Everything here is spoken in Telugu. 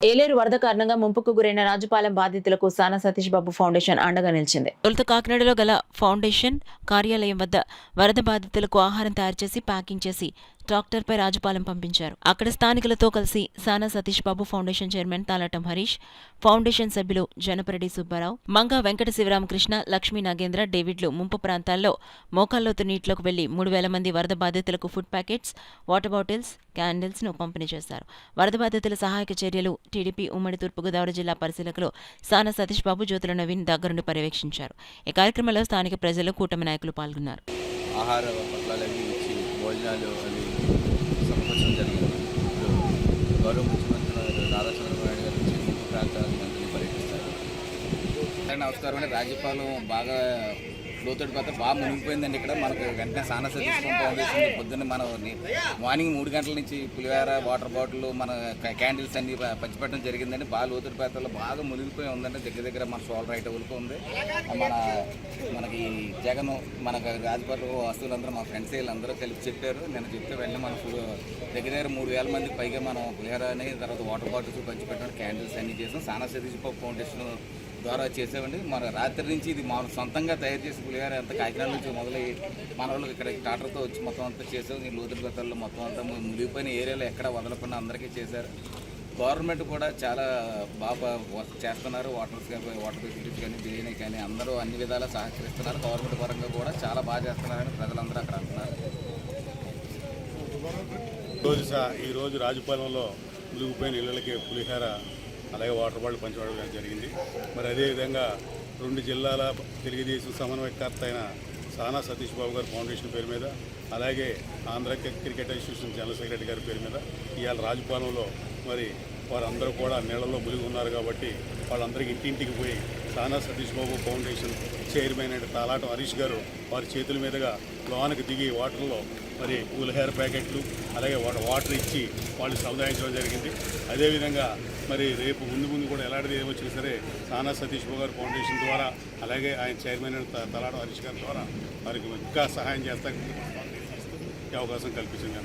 ఏలేరు వరద కారణంగా ముంపుకు గురైన రాజుపాలెం బాధితులకు సానా సతీష్ బాబు ఫౌండేషన్ అండగా నిలిచింది. తొలుత కాకినాడలో గల ఫౌండేషన్ కార్యాలయం వద్ద వరద బాధితులకు ఆహారం తయారు చేసి ప్యాకింగ్ చేసి ట్రాక్టర్పై రాజుపాలెం పంపించారు. అక్కడ స్థానికులతో కలిసి Sana Satish Babu foundation chairman Talatam Harish foundation సభ్యులు జనపరెడ్డి సుబ్బారావు మంగా వెంకట శివరామకృష్ణ లక్ష్మీ నాగేంద్ర డేవిడ్లు ముంపు ప్రాంతాల్లో మోకాల్లోతు నీటిలోకి వెళ్ళి మూడు వేల మంది వరద బాధితులకు ఫుడ్ ప్యాకెట్స్ వాటర్ బాటిల్స్ క్యాండిల్స్ను పంపిణీ చేశారు. వరద బాధితుల సహాయక చర్యలు టీడీపీ ఉమ్మడి తూర్పుగోదావరి జిల్లా పరిశీలకులు సానా సతీష్ బాబు జ్యోతుల నవీన్ దగ్గరుండి పర్యవేక్షించారు. ఈ కార్యక్రమంలో స్థానిక ప్రజలు కూటమి నాయకులు పాల్గొన్నారు. ఆహార భోజనాలు అవి సమకూర్చడం జరిగింది. గౌరవ ముఖ్యమంత్రి నారా చంద్రబాబు నాయుడు గారు ప్రాంతాలను పర్యటిస్తారు. నమస్కారం అండి. రాజ్యపాలెం బాగా లోతడి పాత్ర బాగా మునిగిపోయిందండి ఇక్కడ. మనకు వెంటనే సానా సతీశ్వరం పొద్దున్న మనం మార్నింగ్ మూడు గంటల నుంచి పులివేర వాటర్ బాటిల్ మన క్యాండిల్స్ అన్ని పంచిపెట్టడం జరిగిందండి. బాగా లోతడి పాత్రలో బాగా మునిగిపోయి ఉందండి. దగ్గర దగ్గర మన సోలర్ రైట్ వరకు ఉంది. మన మనకి జగన్ మనకు రాజపాలెం వస్తువులందరూ మా ఫ్రెండ్స్ వీళ్ళందరూ కలిపి చెప్పారు. నేను చెప్తే వెళ్ళి మన దగ్గర దగ్గర మూడు వేల మందికి పైగా మనం పులిహోర అని తర్వాత వాటర్ బాటిల్స్ పంచిపెట్టడం క్యాండిల్స్ అన్ని చేసాం. సానా సతీష్ ఫౌండేషన్ ద్వారా చేసామండి మన రాత్రి నుంచి ఇది మన సొంతంగా తయారు చేసి పులిహోర అంత కాకినాడ నుంచి మొదలై మన వాళ్ళు ఇక్కడ టాటర్తో వచ్చి మొత్తం అంతా చేసాం. ఈ లోతుల గతాల్లో మొత్తం అంతా మునిగిపోయిన ఏరియాలో ఎక్కడ వదలకుండా అందరికీ చేశారు. గవర్నమెంట్ కూడా చాలా బాగా చేస్తున్నారు. వాటర్స్ కానీ వాటర్ ఫెసిలిటీస్ కానీ బిర్యానీ కానీ అందరూ అన్ని విధాలా సహకరిస్తున్నారు. గవర్నమెంట్ పరంగా కూడా చాలా బాగా చేస్తున్నారని ప్రజలందరూ అక్కడ అంటున్నారు. రోజు సా- ఈరోజు రాజపాలెంలో మునిగిపోయిన ఇళ్ళకి పులిహార అలాగే వాటర్ బాటిల్ పంచడం జరిగింది. మరి అదేవిధంగా రెండు జిల్లాల తెలుగుదేశం సమన్వయకర్త అయిన సానా సతీష్ బాబు గారి ఫౌండేషన్ పేరు మీద అలాగే Andhra cricket association general secretary గారి పేరు మీద ఇవాళ రాజపాలెంలో మరి వారందరూ కూడా నీళ్ళలో మునిగి ఉన్నారు కాబట్టి వాళ్ళందరికీ ఇంటింటికి పోయి సానా సతీష్ బాబు ఫౌండేషన్ చైర్మన్ అయిన తాలాటం హరీష్ గారు వారి చేతుల మీదుగా లోనకు దిగి వాటర్లో మరి కూల్ ప్యాకెట్లు అలాగే వాటర్ వాటర్ ఇచ్చి వాళ్ళు సముదాయించడం జరిగింది. అదేవిధంగా మరి రేపు ముందు ముందు కూడా ఎలాంటిది ఏమొచ్చినా సరే సానా సతీష్ బాబు గారు ఫౌండేషన్ ద్వారా అలాగే ఆయన చైర్మన్ అయిన తలాటం హరీష్ గారి ద్వారా వారికి ఇంకా సహాయం చేస్తానికి అవకాశం కల్పించింది.